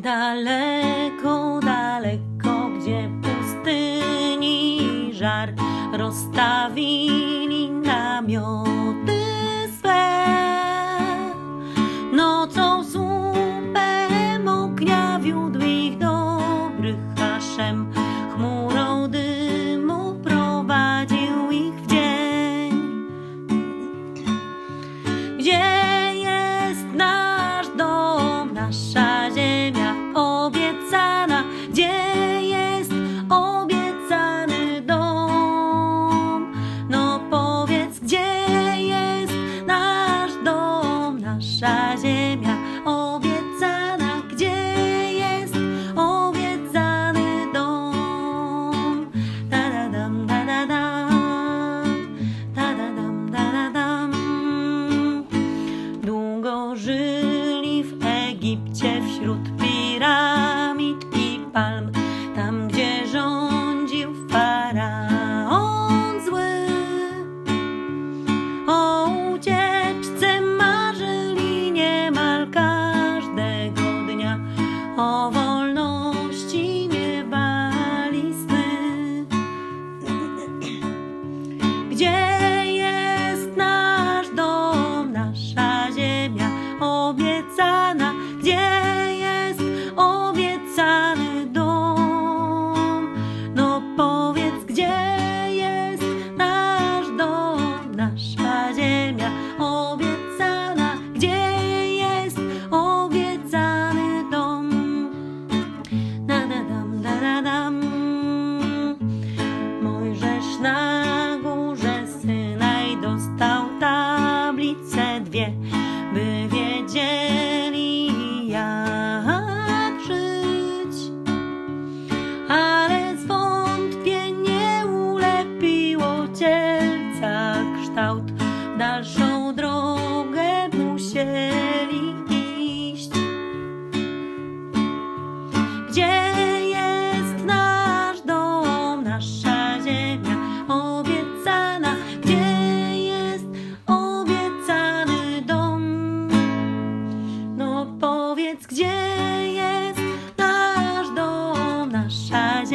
daleko, daleko, gdzie pustyni żar rozstawili namioty swe. Nocą słupem ognia wiódł ich dobrych haszem chmur.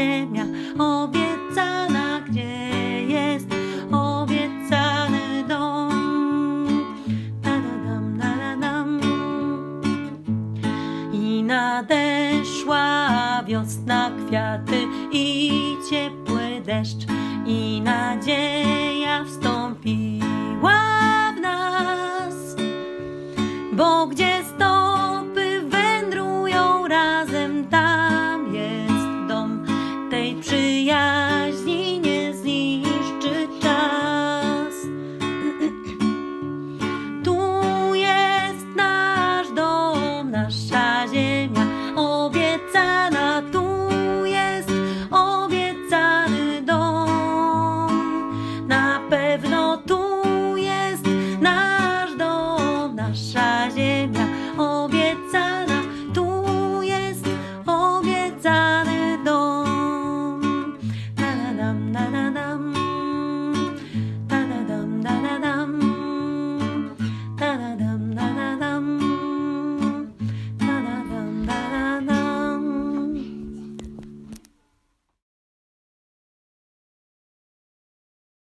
ziemia obiecana, gdzie jest obiecany dom. Tadadam, tadadam. I nadeszła wiosna, kwiaty i ciepły deszcz i nadzieja wstąpiła w nas, bo gdzie stopy wędrują razem tak. 枝桠